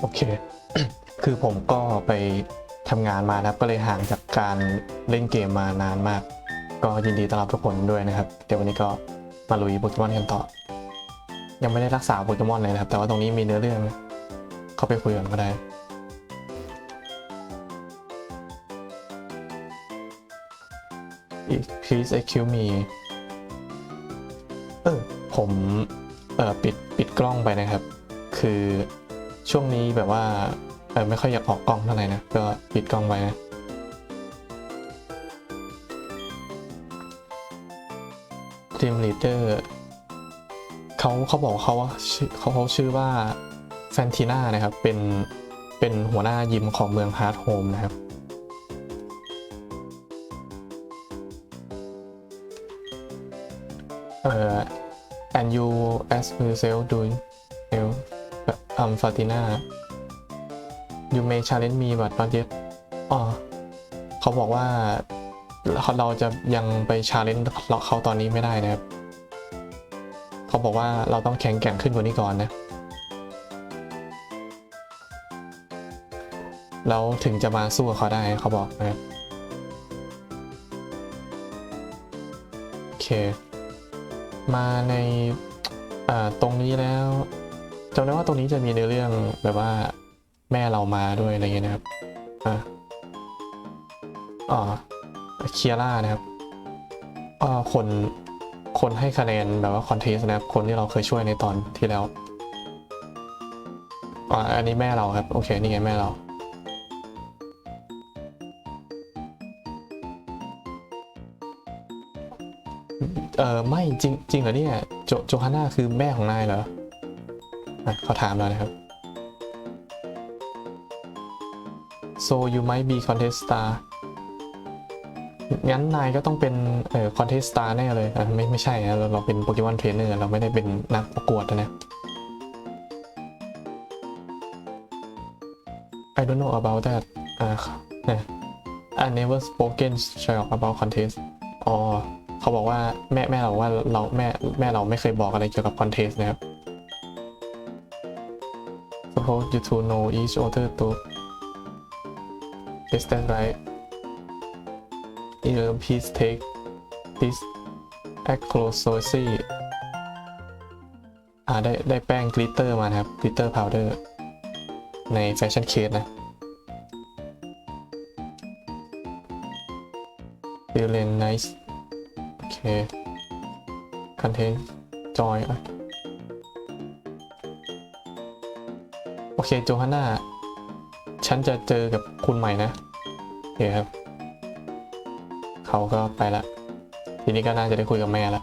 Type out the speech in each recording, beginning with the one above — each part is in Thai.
โอเค คือผมก็ไปทำงานมานะครับก็เลยห่างจากการเล่นเกมมานานมาก ก็ยินดีต้อนรับทุกคนด้วยนะครับ เดี๋ยววันนี้ก็มาลุยโปเกมอนกันต่อ ยังไม่ได้รักษาโปเกมอนเลยนะครับ แต่ว่าตรงนี้มีเนื้อเรื่อง เข้าไปคุยกันก็ได้ please excuse me เออผมเออปิดปิดกล้องไปนะครับ คือ ช่วงนี้แบบว่าไม่ค่อยอยากออกกล้องเท่าไหร่นะ ก็ปิดกล้องไปนะทีมลีดเดอร์เขาเขาบอกเขาว่าเขาเขาชื่อว่าแฟนทีน่านะครับ เป็นเป็นหัวหน้ายิมของเมืองฮาร์ดโฮมนะครับเอ่อ and you as yourself doing um Fatina you may challenge me but not yet อ๋อเขาบอกว่าเราจะยังไป challenge เขาตอนนี้ไม่ได้นะครับ เขาบอกว่าเราต้องแข็งแกร่งขึ้นกว่านี้ก่อนนะ แล้วถึงจะมาสู้กับเขาได้เขาบอกนะครับโอเค มาในตรงนี้แล้ว จำได้ว่าตรงนี้จะมีในเรื่องแบบว่าแม่เรามาด้วยอะไรเงี้ยนะครับอ่าอ๋อเคียร่านะครับอ่าคนคนให้คะแนนแบบว่าคอนเทสนะครับ คนที่เราเคยช่วยในตอนที่แล้วอ่าอันนี้แม่เราครับ โอเค นี่ไงแม่เราเออไม่จริงจริงเหรอเนี่ยโจโจฮาน่าคือแม่ของนายเหรอ เขาถามแล้วนะครับ so you might be contest star งั้นนายก็ต้องเป็นเอ่อ contest star แน่เลยอะไม่ไม่ใช่นะเราเราเป็นโปเกมอนเทรนเนอร์เราไม่ได้เป็นนักประกวดนะ I don't know about that อ่าเนี่ย I never spoken child about contest อ๋อเขาบอกว่าแม่แม่เราว่าเราแม่แม่เราไม่เคยบอกอะไรเกี่ยวกับคอนเทสนะครับ Suppose you two know each other to Is that right? Either please take this act closely อ่าได้ได้แป้งกลิตเตอร์มานะครับกลิตเตอร์พาวเดอร์ในแฟชั่นเคสนะ Feeling nice โอเค content joy เคโจฮันนาฉันจะเจอกับคุณใหม่นะโอเคครับ เขาก็ไปละ ทีนี้ก็น่าจะได้คุยกับแม่ละ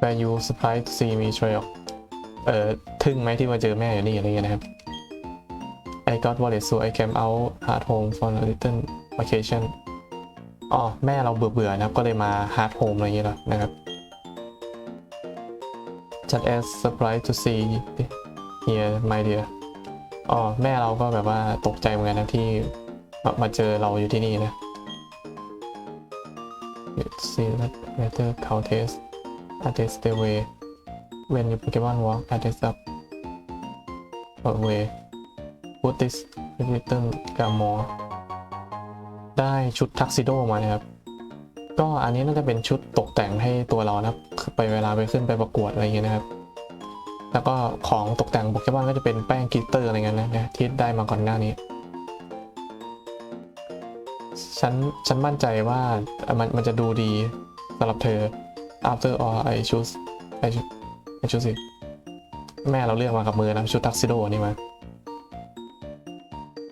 Were you surprised to see me trail เอ่อทึ่งไหมที่มาเจอแม่อยู่นี่อะไรเงี้ยนะครับ I got worried so I came out at home for a little vacation อ๋อ แม่เราเบื่อเบื่อๆนะครับ ก็เลยมา hard home อะไรเงี้ยนะครับ just as surprised to see here my dear อ๋อแม่เราก็แบบว่าตกใจเหมือนกันนะที่มามาเจอเราอยู่ที่นี่นะ Let's see that letter countess attest the way when you Pokemon walk attest up away put this little gamor ได้ชุดทักซิโดมานะครับ ก็อันนี้น่าจะเป็นชุดตกแต่งให้ตัวเรานะครับ ไปเวลาไปขึ้นไปประกวดอะไรเงี้ยนะครับ แล้วก็ของตกแต่งโปเกมอนก็จะเป็นแป้งกิตเตอร์อะไรเงี้ยนะที่ได้มาก่อนหน้านี้ ฉันฉันมั่นใจว่ามันมันจะดูดีสำหรับเธอ after all I choose I choose I choose it แม่เราเลือกมากับมือนะชุดทักซิโดนี่มา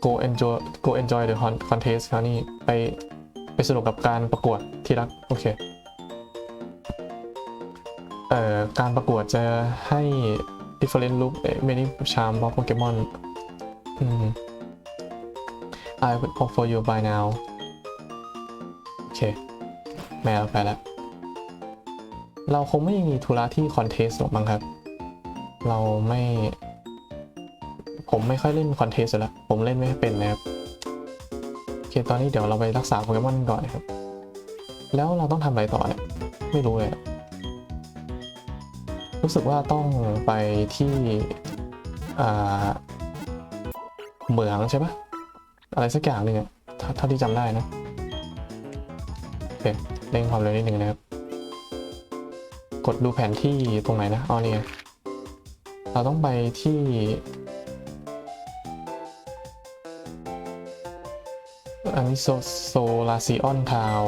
go enjoy go enjoy the contest คราวนี้ไปไปสนุกกับการประกวด ที่รัก โอเค เอ่อ การประกวดจะให้ different look many charm of Pokemon อืม I will offer you by now โอเค แมวไปแล้ว เราคงไม่มีธุระที่คอนเทสต์หรอกมั้งครับ เราไม่ ผมไม่ค่อยเล่นคอนเทสต์แล้ว ผมเล่นไม่เป็นนะครับ โอเค ตอนนี้เดี๋ยวเราไปรักษาโปเกมอนก่อนนะครับ แล้วเราต้องทำอะไรต่อเนี่ย ไม่รู้เลย รู้สึกว่าต้องไปที่อ่าเหมืองใช่ปะอะไรสักอย่างหนึ่งอะเท่าที่จำได้นะโอเคเร่งความเร็วนิดหนึ่งนะครับ กดดูแผนที่ตรงไหนนะอ๋อนี่ไงเราต้องไปที่อันนี้โซโซลาซิออนทาว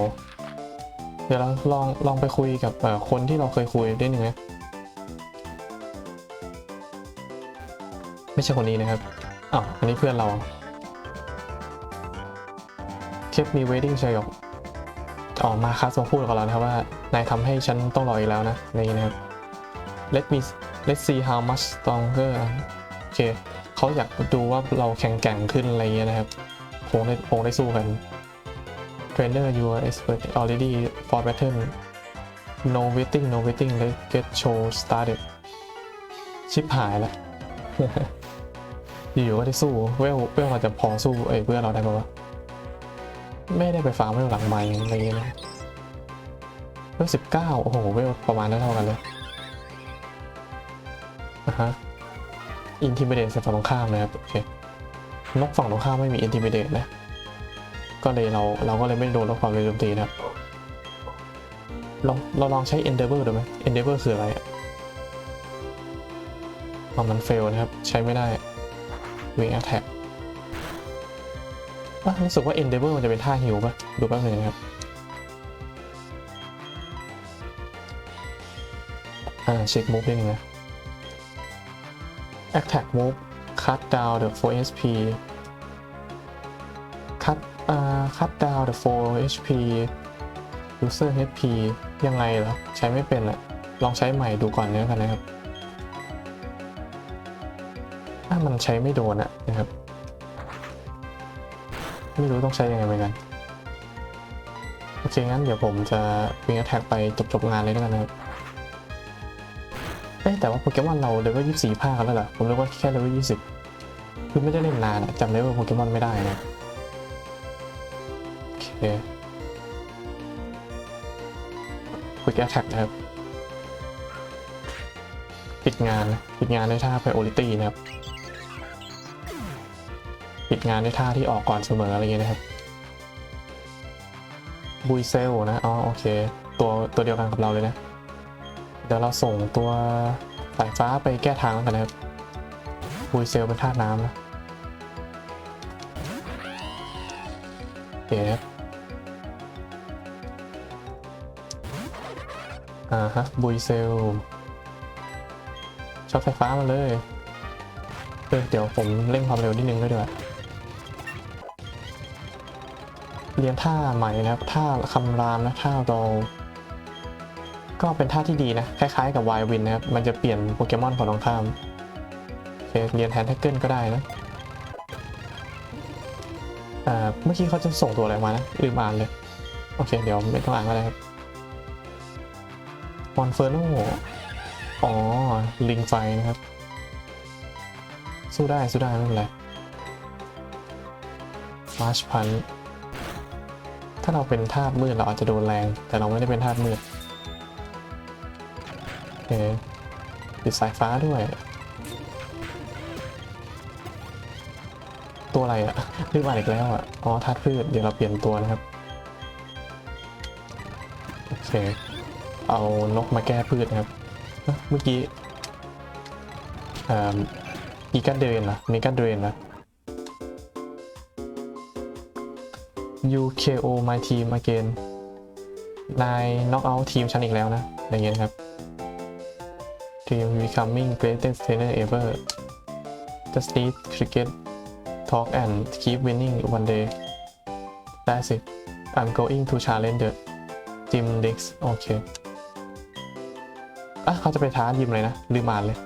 เดี๋ยวเราลองลองไปคุยกับคนที่เราเคยคุยได้หนึ่งนะไม่ใช่คนนี้นะครับอ้าวอันนี้เพื่อนเรา kept me waiting ชัยกออกมาคัสมาพูดกับเรานะครับว่านายทำให้ฉันต้องรออีกแล้วนะนี้นะครับ let me let's see how much stronger โอเคเขาอยากดูว่าเราแข็งแกร่งขึ้นอะไรอย่างเงี้ยนะครับคงได้คงได้สู้กัน trainer you are expert already for battle no waiting no waiting let's get show started ชิปหายแล้วอยู่ๆก็ได้สู้เวลเวลเราจะพอสู้เอ้ยเพื่อนเราได้ปะวะไม่ได้ไปฟาร์มเวลหลังไม้อะไรเงี้ยนะเวลสิบเก้าโอ้โหเวลประมาณนั้นเท่ากันเลยอะฮะ intimidate ใส่ฝั่งตรงข้ามนะครับโอเคนกฝั่งตรงข้ามไม่มี intimidate นะ ก็เลยเราเราก็เลยไม่โดนลดความเร็วโจมตีนะครับลองเราลองใช้ endeavor ดูไหม endeavor คืออะไรอะอ๋อมัน fail นะครับ ใช้ไม่ได้ wing attack ว่ารู้สึกว่า endeavor มันจะเป็นท่าฮิวป่ะ ดูแป๊บหนึงนะครับ อ่า เช็ค move ได้นึงนะ attack move cut down the 4 HP cut cut down the 4 HP user HP ยังไงเหรอ ใช้ไม่เป็นอะลองใช้ใหม่ดูก่อนแล้วกันนะครับ ถ้ามันใช้ไม่โดนอะนะครับ ไม่รู้ต้องใช้ยังไงเหมือนกัน โอเค งั้นเดี๋ยวผมจะวิ่งแท็กไปจบๆงานเลยแล้วกันนะครับเอ้ยแต่ว่าโปเกมอนเราเลเวลยี่สี่ภาคแล้วเหรอผมนึกว่าแค่เลเวลยี่สิบคือไม่ได้เล่นนานอะจำเลเวลโปเกมอนไม่ได้นะ ค Quick Attack นะครับปิดงานปิดงานด้วยท่า Priority นะครับปิดงานด้วยท่าที่ออกก่อนเสมออะไรเงี้ยนะครับบุยเซลนะอ๋อโอเคตัวตัวเดียวกันกับเราเลยนะ เดี๋ยวเราส่งตัวสายฟ้าไปแก้ทางกันนะครับบุยเซลเป็นธาตุน้ำนะโอเคครับ อ่าฮะบุยเซลช็อตไฟฟ้ามาเลยเออเดี๋ยวผมเร่งความเร็วนิดนึงด้วยดีกว่าเรียนท่าใหม่นะครับท่าคำรามนะท่าโรก็เป็นท่าที่ดีนะ คล้ายๆกับวายวินนะครับ มันจะเปลี่ยนโปเกมอนฝั่งตรงข้ามเรียนแทนแท็กเกิลก็ได้นะเมื่อกี้เขาจะส่งตัวอะไรมานะลืมอ่านเลย โอเค เดี๋ยวไม่ต้องอ่านก็ได้ครับ มอนเฟอร์โนอ๋อ ลิงไฟนะครับ สู้ได้ สู้ได้ไม่เป็นไรมาร์ชพัน ถ้าเราเป็นธาตุมืดเราอาจจะโดนแรง แต่เราไม่ได้เป็นธาตุมืดโอเคปิดสายฟ้าด้วย ตัวอะไรอะรีบมาอีกแล้วอะอ๋อธาตุพืช เดี๋ยวเราเปลี่ยนตัวนะครับ โอเค เอานกมาแก้พืชนะครับ เมื่อกี้เอ่ออีกัดเดรนเหรอมีกัดเดรนเหรอ UKO my team again นาย knock out ทีมฉันอีกแล้วนะ อย่างเงี้ยครับ team becoming greatest trainer ever just need cricket talk and keep winning one day that's it I'm going to challenge the Jim Dix โอะเขาจะไปท้ายิมเลยนะลืมอ่านเลย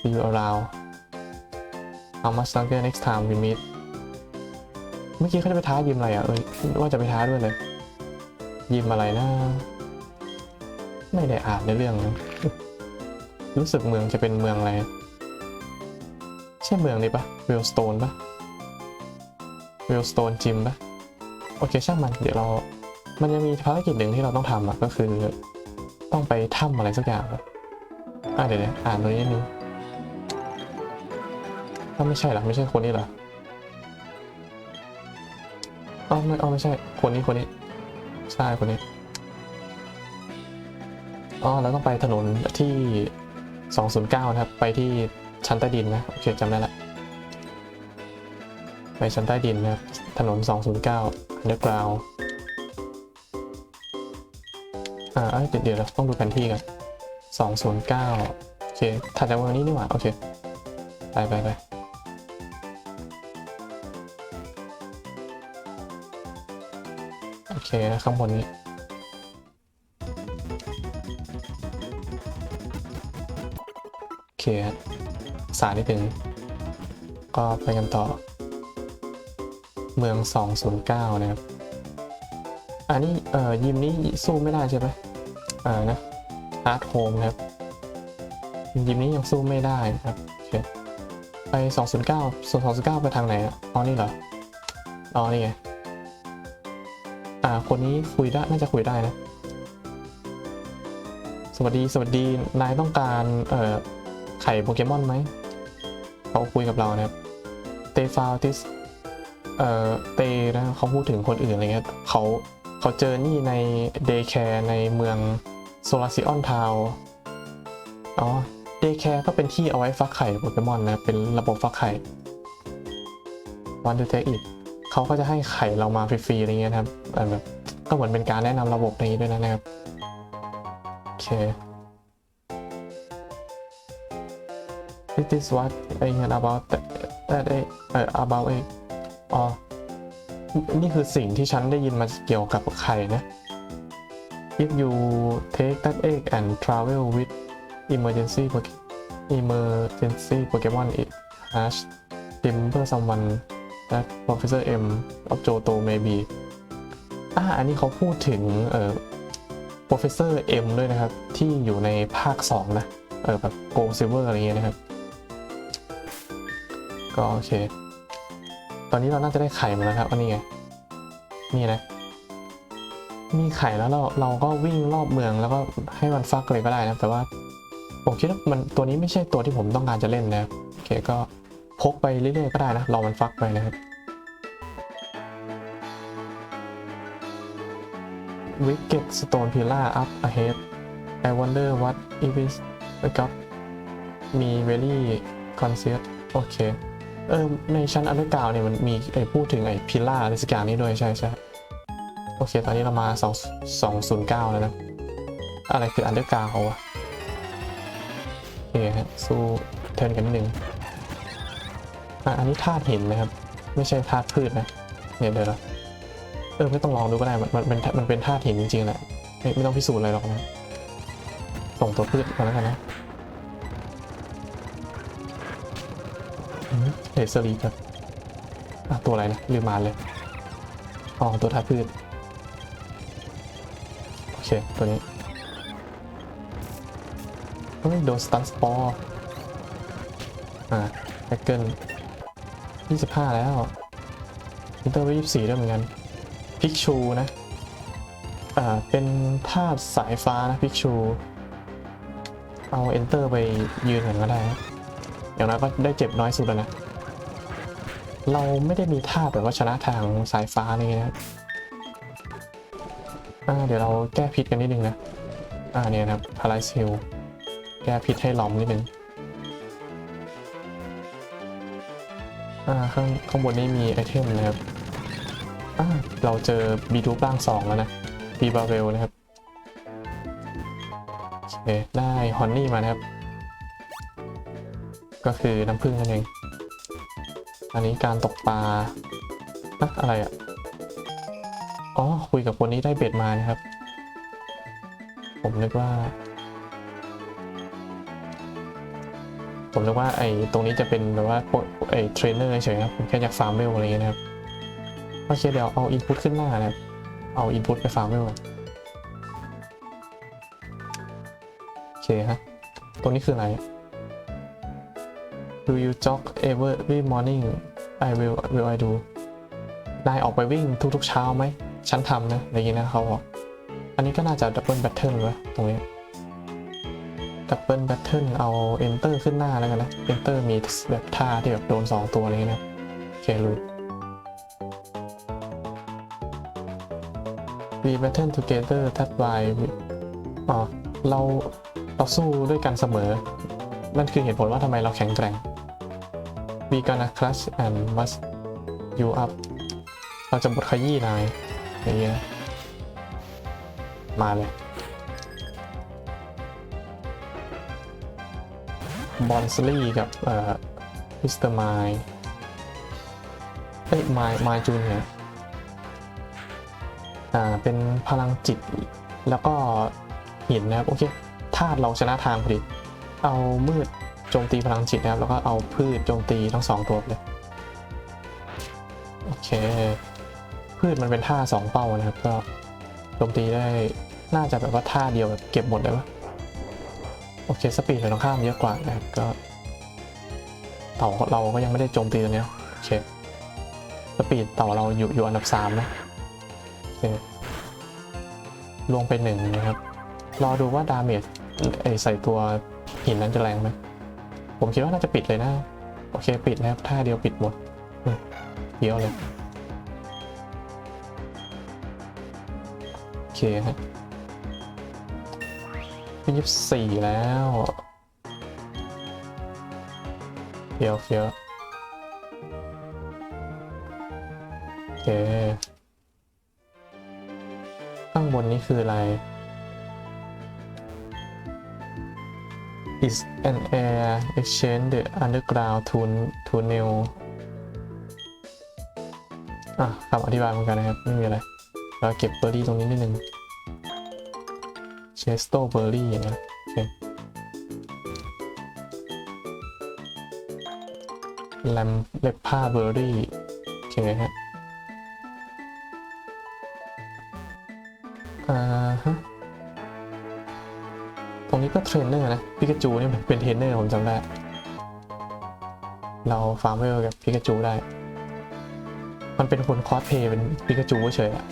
See you around How much longer next time we meet เมื่อกี้เขาจะไปท้ายิมอะไรอะเอ้ยว่าจะไปท้าด้วยเลยยิมอะไรนะไม่ได้อ่านในเรื่องนะรู้สึกเมืองจะเป็นเมืองอะไร ใช่เมืองนี้ปะเวลสโตนปะเวลสโตนจิมปะโอเคช่างมัน เดี๋ยวเรา มันยังมีภารกิจหนึ่งที่เราต้องทำอะก็คือ ต้องไปถ้ำอะไรสักอย่างอ่าเดี๋ยวอ่านตรงนี้นิดนึงอ้าไม่ใช่หรอไม่ใช่คนนี้หรออ๋อไม่อ๋อไม่ใช่ คนนี้คนนี้ใช่คนนี้อ๋อเราต้องไปถนนที่ 209 นะครับ ไปที่ชั้นใต้ดินนะโอเคจำได้ละไปชั้นใต้ดินนะครับถนน 209 underground อ่าเดี๋ยวเดี๋ยวเราต้องดูแผนที่กัน209โอเคถัดจากเมืองนี้นี่หว่า โอเค ไปไปไปโอเค ข้างบนนี้โอเคสายนิดนึง ก็ไปกันต่อ เมือง 209 นะครับ อันนี้เอ่อยิมนี้สู้ไม่ได้ใช่ไหมเอ่านะฮาร์ดโฮมครับยิมนี้ยังสู้ไม่ได้นะครับโอเคไป 209 ส่วน 209 ไปทางไหนอะอ๋อนี่เหรออ๋อนี่ไงอ่าคนนี้คุยได้น่าจะคุยได้นะ สวัสดีสวัสดีนายต้องการเอ่อไข่โปเกมอนไหมเขาคุยกับเรานะครับเตฟาวติสเอ่อเตนะเขาพูดถึงคนอื่นอะไรเงี้ยเขา เขาเจอนี่ในเดย์แคร์ในเมืองโซลาซิออนทาวอ๋อเดย์แคร์ก็เป็นที่เอาไว้ฟักไข่โปเกมอนนะ เป็นระบบฟักไข่วันเดอร์เทอีกเขาก็จะให้ไข่เรามาฟรีๆอะไรเงี้ยนะครับแบบก็เหมือนเป็นการแนะนำระบบในนี้ด้วยนะครับ โอเค This is what I heard about that that เอ่อ about a อ๋อ นี่คือสิ่งที่ฉันได้ยินมาเกี่ยวกับไข่นะ If you take that egg and travel with emergency emergency Pokemon it has remember someone that Professor M of Johto may be อ่าอันนี้เขาพูดถึงเอ่อ Professor M ด้วยนะครับ ที่อยู่ในภาค 2 นะ เออแบบ Gold Silver อะไรเงี้ยนะครับ ก็โอเค ตอนนี้เราน่าจะได้ไข่มาแล้วครับอันนี้ไง นี่นะ มีไข่แล้วเราเราก็วิ่งรอบเมืองแล้วก็ให้มันฟักเลยก็ได้นะแต่ว่า ผมคิดว่ามันตัวนี้ไม่ใช่ตัวที่ผมต้องการจะเล่นนะโอเคก็พกไปเรื่อยๆก็ได้นะรอมันฟักไปนะครับ Wicked Stone Pillar up ahead I wonder what if it's a got me very conscious โอเค เออในชั้นอันเดอร์กราวเนี่ยมันมีไอ้พูดถึงไอ้พิล่าอะไรสักอย่างนี้ด้วยใช่ใช่โอเคตอนนี้เรามา2 209แล้วนะ อะไรคืออันเดอร์กราววะโอเคฮะสู้เทิร์นกันนิดนึงอะอันนี้ธาตุหินนะครับ ไม่ใช่ธาตุพืชนะเนี่ยเดี๋ยวเราเออไม่ต้องลองดูก็ได้มันมันเป็นมันเป็นธาตุหินจริงๆแหละไม่ไม่ต้องพิสูจน์อะไรหรอกนะส่งตัวพืชมาแล้วกันนะ เลเซอร์ลีครับตัวอะไรนะลืมมาเลยอ๋อตัวธาตุพืชโอเค ตัวนี้เฮ้ยโดนสตันสปอร์อ่าแบ็กเกิลยี่สิบห้าแล้วอินเตอร์ยี่สิบสี่ด้วยเหมือนกันพิกชูนะ อ่า เป็นธาตุสายฟ้านะพิกชู เอาเอนเตอร์ไปยืนกันก็ได้นะ อย่างน้อยก็ได้เจ็บน้อยสุดแล้วนะ เราไม่ได้มีท่าแบบว่าชนะทางสายฟ้าอะไรเงี้ยนะอ่าเดี๋ยวเราแก้พิษกันนิดนึงนะ อ่าเนี่ยนะครับพาราซิลแก้พิษให้หลอมนิดนึง อ่าข้างข้างบนนี้มีไอเทมนะครับ อ่าเราเจอบีทูร่างสองแล้วนะบีบาเวลนะครับโอเคได้ฮอนนี่มานะครับ ก็คือน้ำผึ้งนั่นเอง อันนี้การตกปลาอะอะไรอะ อ๋อ คุยกับคนนี้ได้เบ็ดมานะครับ ผมนึกว่า ผมนึกว่าไอ้ตรงนี้จะเป็นแบบว่าไอ้เทรนเนอร์เฉยครับ ผมแค่อยากฟาร์มเวลอะไรเงี้ยนะครับโอเคเดี๋ยวเอาอินพุตขึ้นหน้านะครับ เอาอินพุตไปฟาร์มเวลก่อนโอเคฮะ ตัวนี้คืออะไร Do you jog every morning I will will I do นายออกไปวิ่งทุกๆเช้าไหม ฉันทำนะอย่างนี้นะเขาบอก อันนี้ก็น่าจะดับเบิลแบทเทิลวะตรงนี้ดับเบิลแบทเทิลเอา enter ขึ้นหน้าแล้วกันนะ enter มีแบบท่าที่แบบโดน 2 ตัวอะไรเงี้ยนะโอเคลุย we battle together that why อ๋อเราเราสู้ด้วยกันเสมอ นั่นคือเหตุผลว่าทำไมเราแข็งแกร่ง we gonna crush and must you up เราจะบดขยี้นายอย่างเงี้ยมาเลยบอนสลี่กับเอ่อมิสเตอร์ไมล์เอ้ยไมล์ไมล์จูเนี่ยอ่าเป็นพลังจิตแล้วก็หินนะครับ โอเคธาตุเราชนะทางพอดี เอามืด โจมตีพลังจิตนะครับ แล้วก็เอาพืชโจมตีทั้งสองตัวเลย โอเค พืชมันเป็นท่าสองเป้านะครับ ก็โจมตีได้น่าจะแบบว่าท่าเดียวแบบเก็บหมดเลยปะโอเค สปีดเราต้องข้ามเยอะกว่านะครับก็เต่าเราก็ยังไม่ได้โจมตีตัวนี้โอเคสปีดเต่าเราอยู่อยู่อันดับสามนะโอเคลวงไปหนึ่งนะครับ รอดูว่าดาเมจไอใส่ตัวหินนั้นจะแรงไหม ผมคิดว่าน่าจะปิดเลยนะ โอเคปิดนะครับท่าเดียวปิดหมดเดียวเลยโอเคฮะยี่สิบสี่แล้วเฟียวเฟียวโอเค ข้างบนนี้คืออะไร is an air exchange the underground tun- tunnel อะคำอธิบายเหมือนกันนะครับ ไม่มีอะไร เราเก็บเบอร์รี่ตรงนี้นิดนึงเชสโตเบอร์รี่นะโอเคแลมเล็บผ้าเบอร์รี่โอเคฮะอ่าฮะ ก็เทรนเนอร์นะพิกาจูนี่เป็นเทรนเนอร์ผมจำได้ เราฟาร์มเวลกับพิกาจูได้ มันเป็นคนคอสเพย์เป็นพิกาจูเฉยอะ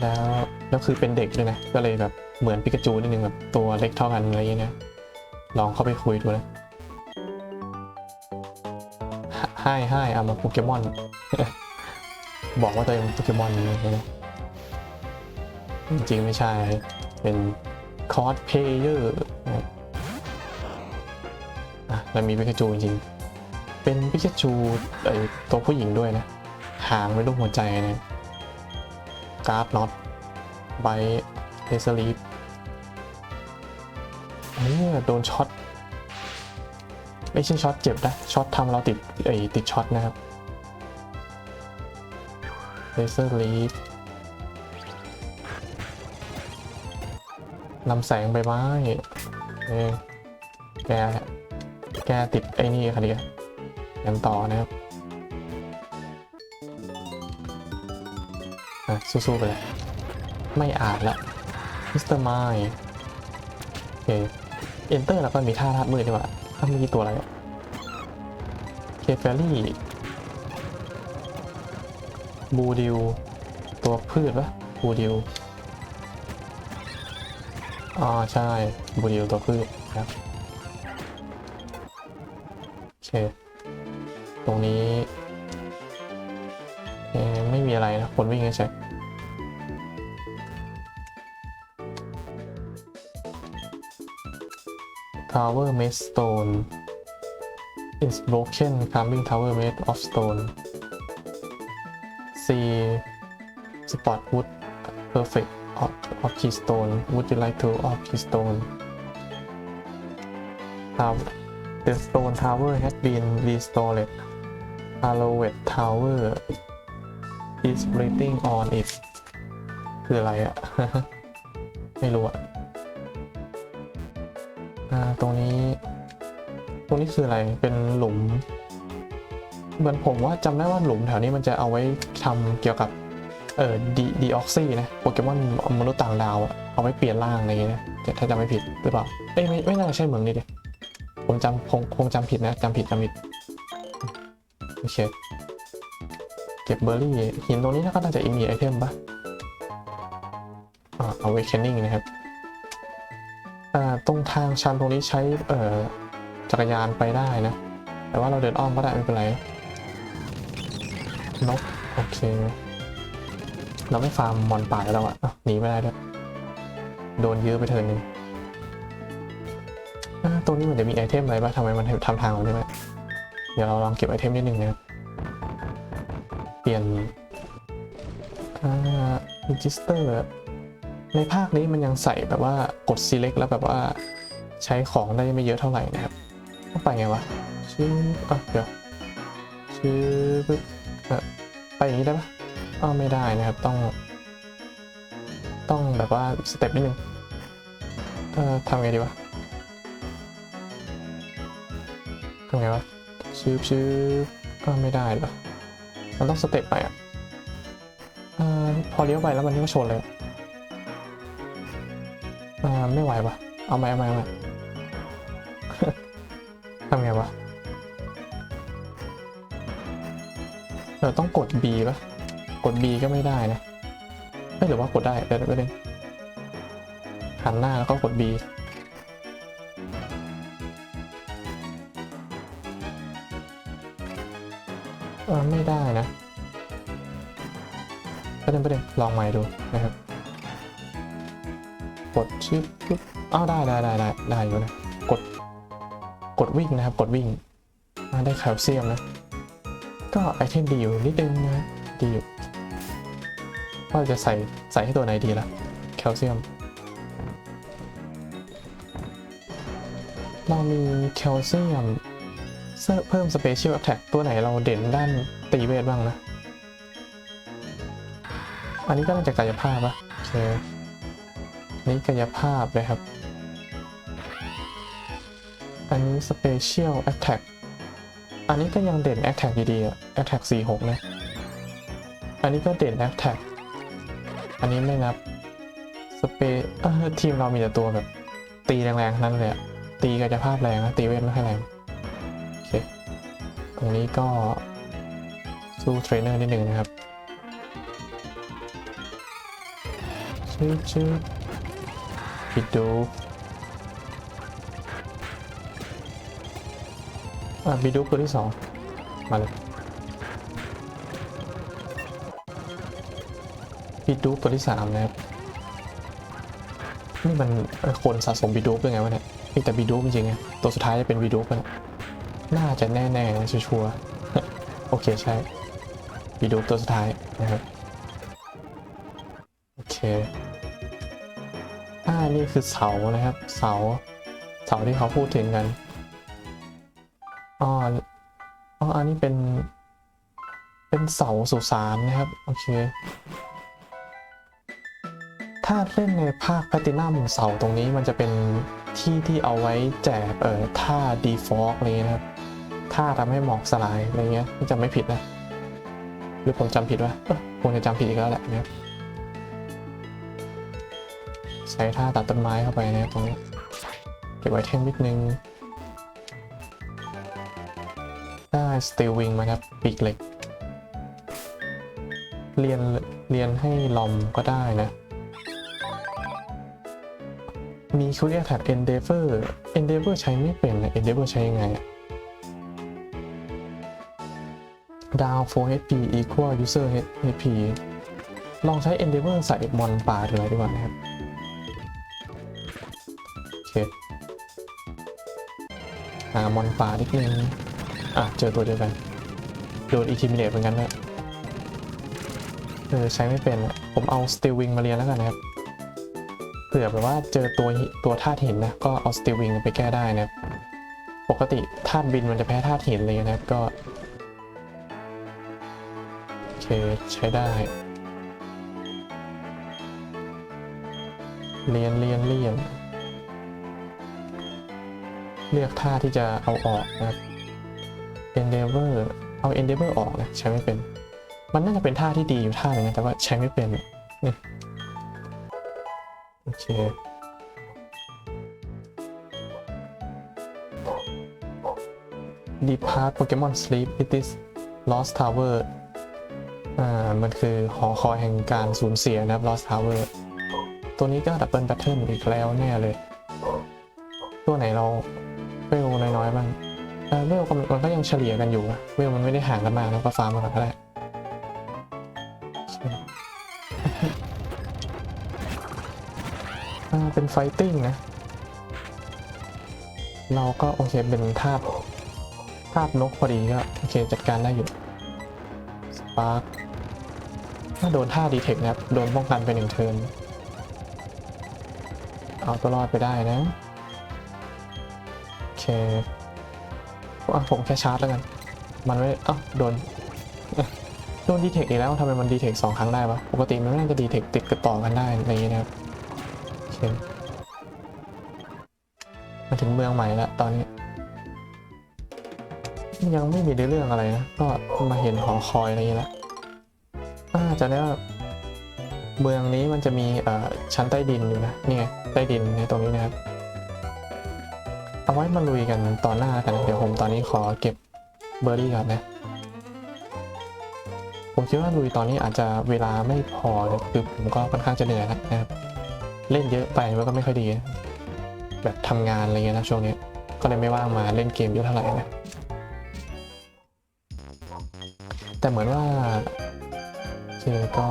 แล้วแล้วคือเป็นเด็กด้วยนะ ก็เลยแบบเหมือนปิกาจูนิดนึงแบบตัวเล็กเท่ากันอะไรอย่างเงี้ยนะลองเข้าไปคุยดูนะให้ให้เอามาโปเกมอน บอกว่าตัวเองโปเกมอนนะจริงไม่ใช่เป็น คอสเพลเยอร์อะแล้วมีปิกาจูจริง เป็นปิกาจูไอตัวผู้หญิงด้วยนะ หางเป็นรูปหัวใจนะการ์ดน็อตไบเทสลีฟเนี่ยโดนช็อต ไม่ใช่ช็อตเจ็บนะ ช็อตทำเราติดไอติดช็อตนะครับเลเซอร์ลีฟ ลำแสงใบไม้เอ้ยแก แกติดไอ้นี่ค่ะดิยังต่อนะครับอะสู้ๆไปเลย ไม่อ่านละมิสเตอร์ไมโอเค enter แล้วก็มีท่าธาตุมืดดีกว่าท่ามีตัวอะไรเคเฟลลี่บูดิว ตัวพืชปะบูดิว อ๋อใช่บุริวตัวพืชครับโอเคตรงนี้ไม่มีอะไรนะ คนวิ่งเฉยทาวเวอร์เมสโตน is broken climbing tower made of stone C spot wood perfect of, of keystone would you like to of keystone now the stone tower has been restored Hallowed tower is breathing on it คืออะไรอะ ไม่รู้อะอ่าตรงนี้ ตรงนี้คืออะไร เป็นหลุม เหมือนผมว่าจำได้ว่าหลุมแถวนี้มันจะเอาไว้ทำเกี่ยวกับ เอ่อดีดีออกซี่นะโปเกมอนมนุษย์ต่างดาวอะเอาไว้เปลี่ยนร่างอะไรอย่างเงี้ยถ้าจำไม่ผิดหรือเปล่าเอ้ยไม่ไม่น่าจะใช่เหมืองนี้ดิผมจำคงคงจำผิดนะจำผิดจำผิดโอเคเก็บเบอร์รี่หินตรงนี้ก็น่าจะอีมีไอเทมปะอ่า awakening นะครับอ่าตรงทางชันตรงนี้ใช้เอ่อจักรยานไปได้นะ แต่ว่าเราเดินอ้อมก็ได้ไม่เป็นไรนกโอเค เราไม่ฟาร์มมอนป่าแล้วอะอะหนีไม่ได้ด้วยโดนเยื้อไปเทินนึงตรงนี้มันจะมีไอเทมอะไรบ้างทำไมมันทำทางแบบนี้ไหมเดี๋ยวเราลองเก็บไอเทมนิดนึงนะเปลี่ยนอ่า register ในภาคนี้มันยังใส่แบบว่ากด select แล้วแบบว่าใช้ของได้ไม่เยอะเท่าไหร่นะครับต้องไปไงวะชื่ออะเดี๋ยวชื่อปึ๊บเอ่อไปอย่างนี้ได้ปะ อ้าวไม่ได้นะครับต้อง ต้องแบบว่าสเต็ปนิดนึงเอ่อทำไงดีวะทำไงวะชื่อชื่อก็ไม่ได้หรอมันต้องสเต็ปไปอะเอ่อพอเลี้ยวไปแล้วมันก็ชนเลยอ่าไม่ไหวปะเอาไหมเอาไหมเอาไหมทำไงวะเราต้องกด B ปะ กด B ก็ไม่ได้นะเอ้หรือว่ากดได้เดี๋ยวเดี๋ยวเดี๋ยวหันหน้าแล้วก็กด B เออไม่ได้นะประเด็นประเด็นลองใหม่ดูนะครับ กดชิปปุ๊บอ้าวได้ได้ได้ได้ได้อยู่นะ กด กดวิ่งนะครับ กดวิ่งอ่าได้แคลเซียมนะ ก็ไอเทมดีอยู่นิดนึงนะ ดีอยู่ ว่าจะใส่ใส่ให้ตัวไหนดีล่ะ แคลเซียม เรามีแคลเซียมเพิ่มเพิ่มสเปเชียลแอตแท็กตัวไหนเราเด่นด้านตีเวทบ้างนะ อันนี้ก็น่าจะกายภาพปะโอเคนี่กายภาพเลยครับ อันนี้ Special Attack อันนี้ก็ยังเด่น Attack อยู่ดีอะ Attack 46นะ อันนี้ก็เด่น Attack อัันนี้ไม่นับ สเปเออทีมเรามีแต่ตัวแบบ ตีแรงๆนั้นเลยอะตีกายภาพแรงนะตีเวทไม่ค่อยแรงโอเคตรงนี้ก็สู้เทรนเนอร์นิดหนึ่งนะครับชื่อชื่อปิดดูอะบีดูตัวที่สองมาเลย บีดูตัวที่สามนะครับนี่มันคนสะสมบีดูเป็นไงวะเนี่ยมีแต่บีดูจริงๆไงตัวสุดท้ายจะเป็นบีดูป่ะเนี่ยน่าจะแน่ๆนะชัวร์โอเคใช่บีดูตัวสุดท้ายนะครับโอเคอ่านี่คือเสานะครับเสาเสาที่เขาพูดถึงกันอ๋ออ๋ออันนี้เป็นเป็นเสาสุสานนะครับ โอเค ถ้าเล่นในภาคแพลตินัมเสาตรงนี้มันจะเป็นที่ที่เอาไว้แจกเอ่อท่าดีฟอ l อะไรเงี้ยนะครับท่าทำให้หมอกสลายอะไรเงี้ยจำไม่ผิดนะ หรือผมจำผิดวะเออคงจะจำผิดอีกแล้วแหละนะครับใส่ท่าตัดต้นไม้เข้าไปนะครับตรงนี้เก็บไว้เทมนิดนึงได้สตีลวิงมาครับปีกเหล็ก เรียนเรียนให้ลอมก็ได้นะ มีคุ i แท็ก Endeavor Endeavor ใช้ไม่เป็นนะ Endeavor ใช้ยังไงอะ down 4 HP equal user HP ลองใช้ Endeavor ใส่มอนป่าดูเลยดีกว่านะครับ โอเคหามอนป่านิดนึง อะ เจอตัวเดียวกัน โดนอิทิมิเนตเหมือนกันนะเออใช้ไม่เป็น ผมเอาสติลวิงมาเรียนแล้วกันนะครับ ผื่อแบบว่าเจอตัวตัวธาตุหินนะก็เอาสติลวิงไปแก้ได้นะปกติธาตุบินมันจะแพ้ธาตุหินเลยนะก็โอเคใช้ได้เรียนเรียนเรียนเลือกท่าที่จะเอาออกนะครับ endeavor เอา endeavor ออกนะใช้ไม่เป็น มันน่าจะเป็นท่าที่ดีอยู่ท่าหนึงนะแต่ว่าใช้ไม่เป็นนี่ โอเค depart Pokemon sleep it is lost tower อ่า มันคือหอคอยแห่งการสูญเสียนะครับ lost tower ตัวนี้ก็ดับเบิลแพทเทิร์นอีกแล้วแน่เลย ตัวไหน้อยบ้างเออเวลกมันก็ยังเฉลี่ยกันอยู่อะเวลมันไม่ได้ห่างกันมากแล้วก็ฟาร์มก่อนก็ได้ เป็นไฟติ้งนะ เราก็โอเคเป็นธาตุธาตุนกพอดีก็โอเคจัดการได้อยู่สปาร์คถ้าโดนท่าดีเทคนะครับ โดนป้องกันไปหนึ่งเทิร์นเอาตัวรอดไปได้นะโอเคอะผมแค่ชาร์จแล้วกัน มันไม่เอ้าโดนโดนดีเทคอีกแล้วทำไมมันดีเทคสองครั้งได้วะปกติมันไม่น่าจะดีเทคติดกันต่อกันได้อะไรอย่างเงี้ยนะครับ เคมาถึงเมืองใหม่แล้วตอนนี้ ยังไม่มีเรื่องอะไรนะ ก็มาเห็นหอคอยอะไรอย่างเงี้แล้วน่าจะได้ว่าเมืองนี้มันจะมีเอ่อชั้นใต้ดินอยู่นะ นี่ไงใต้ดินในตรงนี้นะครับ เอาไว้มาลุยกันตอนหน้ากัน เดี๋ยวผมตอนนี้ขอเก็บเบอร์รี่ก่อนนะ ผมคิดว่าลุยตอนนี้อาจจะเวลาไม่พอคือผมก็ค่อนข้างจะเหนื่อยแล้วนะครับ เล่นเยอะไปมันก็ไม่ค่อยดี แบบทำงานอะไรเงี้ยนะช่วงนี้ ก็เลยไม่ว่างมาเล่นเกมเยอะเท่าไหร่นะแต่เหมือนว่าคือก็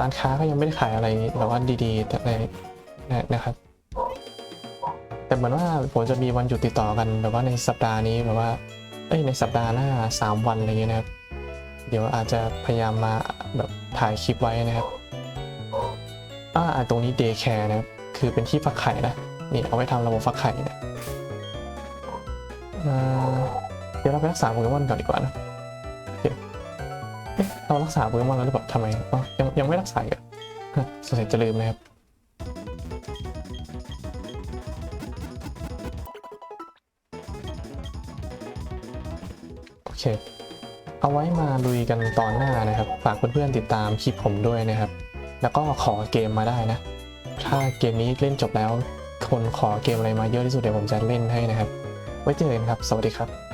ร้านค้าก็ยังไม่ได้ขายอะไรแบบว่าดีๆ แต่ในนะครับ แต่เหมือนว่าผมจะมีวันหยุดติดต่อกันแบบว่าในสัปดาห์นี้แบบว่า เอ้ยในสัปดาห์หน้าสามวันอะไรเงี้ยนะครับ เดี๋ยวอาจจะพยายามมาแบบถ่ายคลิปไว้นะครับ อ่าตรงนี้เดย์แคร์นะครับ คือเป็นที่ฟักไข่นะ นี่เอาไว้ทำระบบฟักไข่นะเดี๋ยวเราไปรักษาโปเกมอนก่อนดีกว่านะเคเอ๊ะเรารักษาโปเกมอนแล้วหรือเปล่าทำไมอ๋อยังยังไม่รักษาอีกเหรอฮะสงสัยจะลืมนะครับโอเค เอาไว้มาลุยกันตอนหน้านะครับ ฝากเพื่อนๆติดตามคลิปผมด้วยนะครับ แล้วก็ขอเกมมาได้นะ ถ้าเกมนี้เล่นจบแล้ว คนขอเกมอะไรมาเยอะที่สุดเดี๋ยวผมจะเล่นให้นะครับ ไว้เจอกันครับ สวัสดีครับ